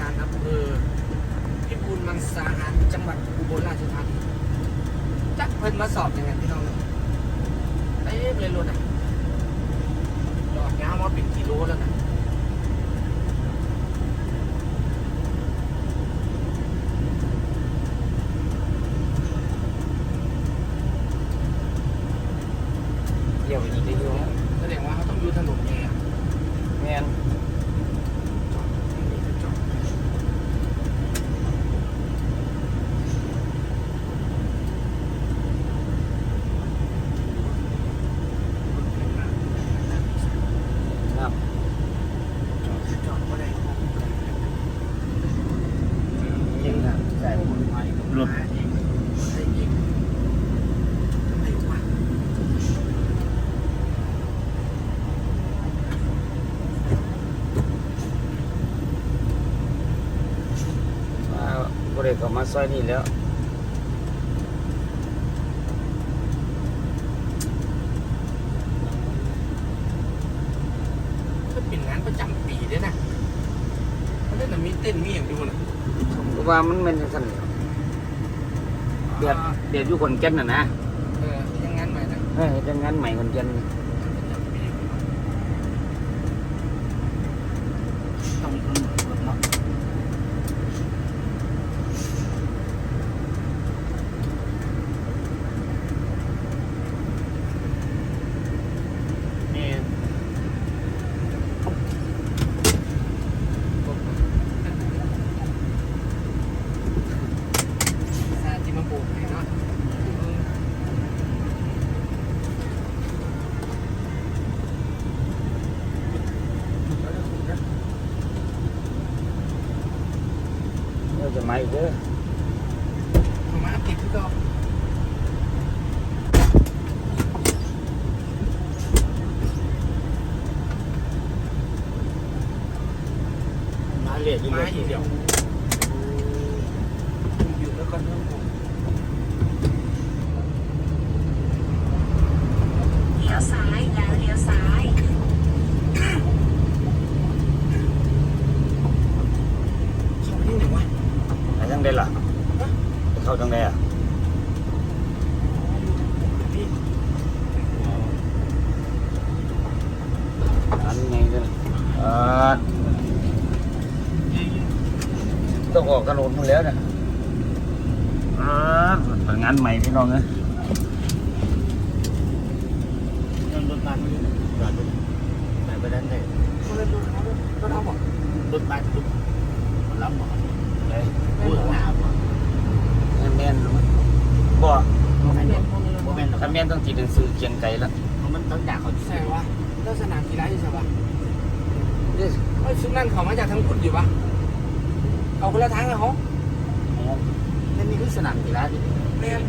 การอำเภอพิบูลมังสาหารจังหวัดอุบลราชธานีจักเพิ่นมาสอบยังไงพี่น้องเนี่ยเต้เลยรถอะจอดยาวมาเป็นกิโลแล้วนะเดี๋ยวอีกได้เยอะแสดงว่าเขาต้องดูถนนไงอะ แม่น จอดนี่คือจอด ครับ จอดจอดก็ได้ เก่งนะใส่ รถว่าบ่ได้เข้ามาซอยนี่แล้วก็เป็นงานประจำปีด้วยนะเขาเล่นมีเต้นมีอย่างดูนะเพราะว่ามันแม่นจังซั่นแหล้ว แบบแบบอยู่คนแก่นน่ะนะ เออยังงานใหม่นะเฮ้ยจังงานใหม่คนแก่น ประจำปีต้องมีคนเปิดเนาะนี่ซาจิมาโบกให้เนาะ เราจะมาอีกเด้อ เอามาติดที่ก็ มาเรียกอีก มา เด้ อีกเดียวอยู่แล้วก็เริ่มผม เลี้ยวซ้ายแล้วเลี้ยวซ้าย เข้าไปที่ไหนวะ ไปทางใดล่ะเข้าทางใดอะอันไงเด้อเอ่อต้องออกถนนหมดแล้วเนี่ยเออเป็นงานใหม่พี่น้องเอ้ยยังรถบัสไม่ได้รถไปไปด้านไหนรถเขาก็เอาบอกรถบัสรถรับหมอ ไป พูดหนาบ่ แม่นๆบ่ บ่แม่นบ่แม่ นหรอกถ้าแม่นต้องจีหนังสือเขียนไกลละมันต้องด่าเขาใช่วะแล้วสนามกีฬาอยู่ใช่ปะนี่ไอ้ซุปนั่นเขามาจากทางพุทธอยู่ปะเอาคนละทางเลยเขานั่นนี่คือสนามกีฬาดิเรียน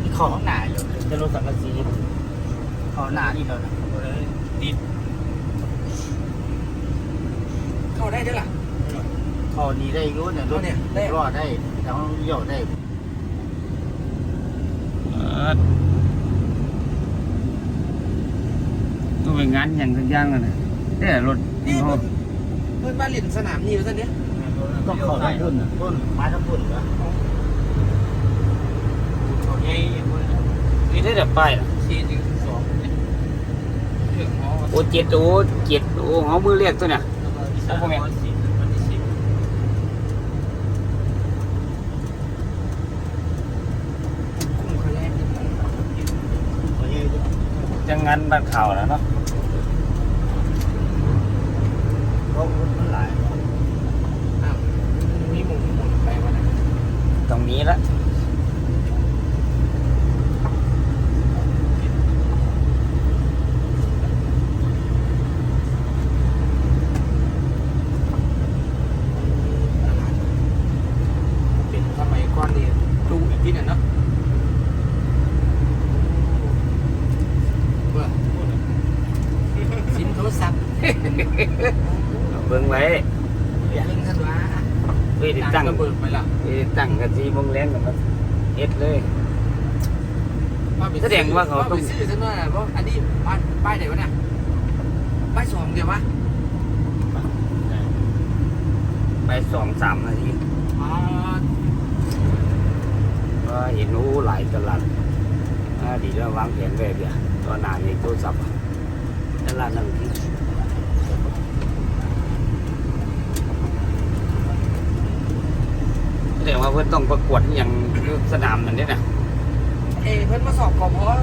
ที่เขาหนาอยู่จะรถสังกะสีเขาหนานี่แล้วนะดิดเข้าได้ด้วยล่ะเขานี่ได้รู้เนี่ยรถเนี่ยได้รอดได้แล้วเลี้ยวได้ เออต้องไปงานอย่างสักอย่างกันนะเอ้ยรถนี่เขาเพื่อนบ้านเล่นสนามนี่อยู่ท่านเนี้ยต้องเขาได้ต้นน่ะต้นไม้ทั้งต้นเหรอเขาใหญ่อย่างนี้นี่ได้แต่ป้ายล่ะสี่ถึงสองเรื่องอ๋อโอ้เจ็ดโอ้เจ็ดโอ้เขามือเรียกตัวเนี่ยโอ้โหแม่วันที่สิบ คุ้มคะแนนนิดหน่อย เขาใหญ่ด้วย จังงานบ้านข่าวแล้วเนาะเพราะมันหลายอ้าวมีหมุนหมุนไปวันไหนตรงนี้ละ เบิ่งไว้เงท่ว้ยปตั้งก็เบิกไปละติดตั้งกันทีมงแรงกันเอ็ดเลยแสดงว่าเขาต้องซื้อซะหน่อยเพราะอันนี้ป้ายป้ายไหนวะเนี่ยป้ายสองเดียววะไปสองสามนาทีก็เห็นรู้หลายตลาดดีแล้ววางแผนแบบเดียตอนหนาในโทรศัพท์ตลาดนั่งที่ เพื่อนต้องประกวดอย่างสนามนั่นนี่นะเอเพื่อนมาสอบกอเพราอ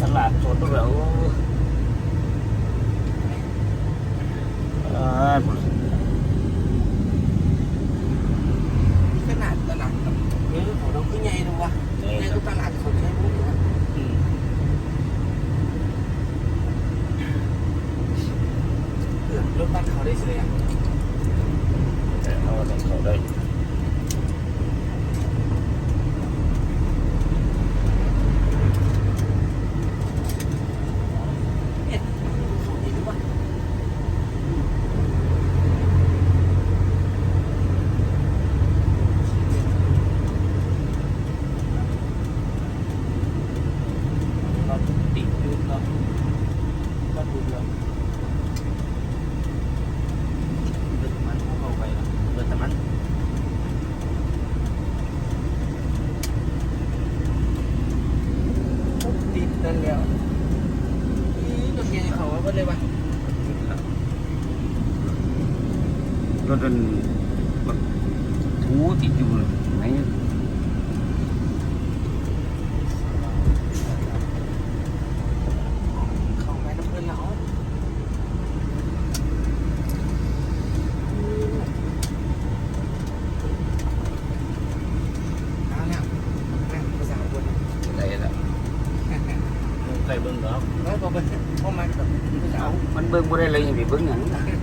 ตลาดสดแล้วเออ nó rình bật thú thì chưa nãy bưng được không? Nói có bưng, có mang được. Mình bưng qua đây là gì bị bưng ảnh.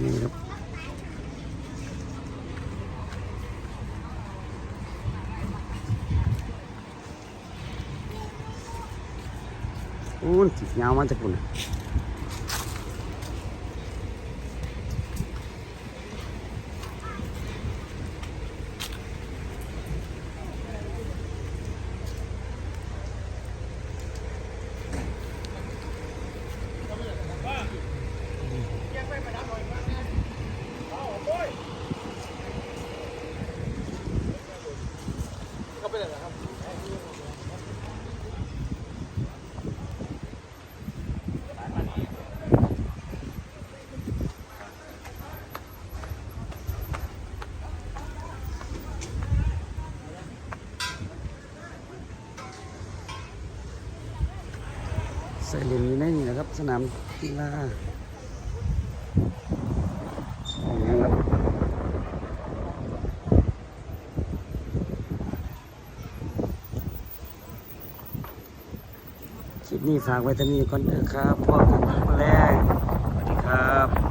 นี่ครับอู้จิตยาวมาจากปุ่น สนามกีฬาคลิปนี้ฝากไว้ตรงนี้ก่อนนะครับพ่อคนครั้แรกสวัสดีครับ